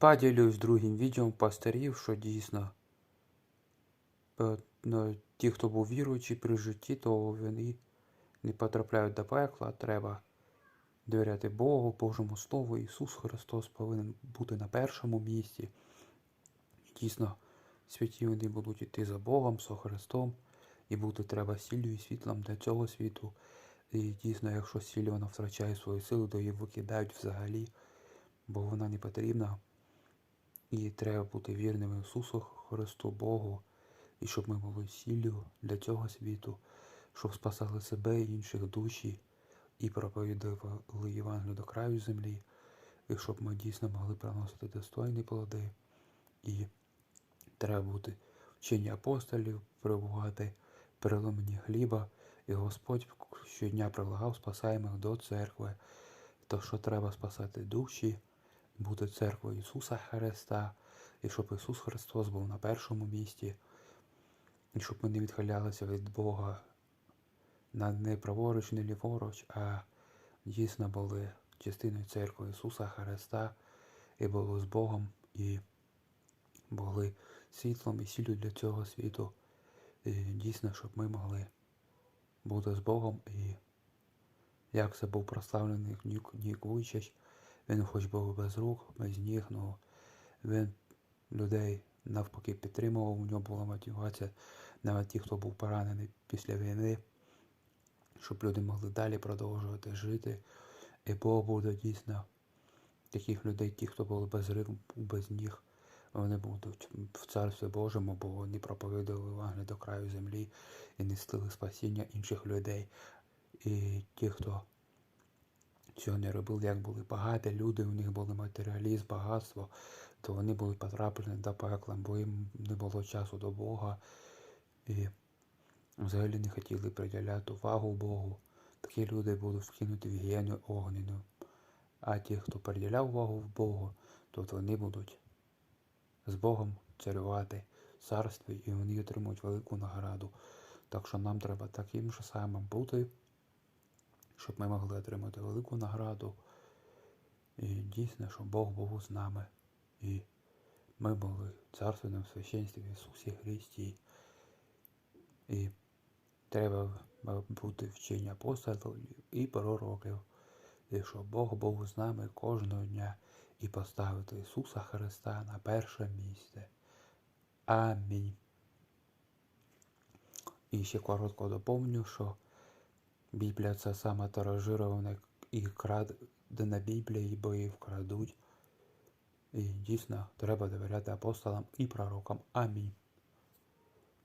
Поділюсь другим відео пастирів, що дійсно ті, хто був віруючий при житті, то вони не потрапляють до пекла. Треба довіряти Богу, Божому Слову. Ісус Христос повинен бути на першому місці. Дійсно, святі вони будуть йти за Богом, за Христом, і бути треба сіллю і світлом для цього світу. І дійсно, якщо сіль вона втрачає свою силу, то її викидають взагалі, бо вона не потрібна. І треба бути вірним Ісусу Христу Богу, і щоб ми були сіллю для цього світу, щоб спасали себе і інших душі, і проповідували Євангелію до краю землі, і щоб ми дійсно могли приносити достойні плоди. І треба бути вчені апостолів, перебувати переломені хліба, і Господь щодня прилагав спасаємих до церкви. То що треба спасати душі, бути церквою Ісуса Христа, і щоб Ісус Христос був на першому місці, і щоб ми не відхилялися від Бога не праворуч, не ліворуч, а дійсно були частиною церкви Ісуса Христа, і були з Богом, і були світлом і сіллю для цього світу. І дійсно, щоб ми могли бути з Богом і як це був прославлений Нік, Нік він хоч був без рук, без ніг, але він людей навпаки підтримував, у нього була мотивація, навіть ті, хто був поранений після війни, щоб люди могли далі продовжувати жити. І Бог буде дійсно таких людей, ті, хто були без рук, без ніг, вони будуть в Царстві Божому, бо вони проповідували Євангеліє до краю землі і нестили спасіння інших людей. І ті, хто цього не робили, як були багаті люди, у них були матеріалізм, багатство, то вони були потраплені до пекла, бо їм не було часу до Бога. І взагалі не хотіли приділяти увагу Богу. Такі люди будуть вкинуті в гієню огнену. А ті, хто приділяв увагу в Богу, то вони будуть з Богом царювати в царстві і вони отримують велику награду. Так що нам треба таким же самим бути, щоб ми могли отримати велику награду. І дійсно, щоб Бог був з нами. І ми були в царственному священстві в Ісусі Христі. І треба бути вчені апостолів і пророків. І щоб Бог був з нами кожного дня і поставити Ісуса Христа на перше місце. Амінь. І ще коротко доповню, що Біблія це саме тиражирована і крадена Біблія, бо її вкрадуть. І дійсно треба довіряти апостолам і пророкам. Амінь.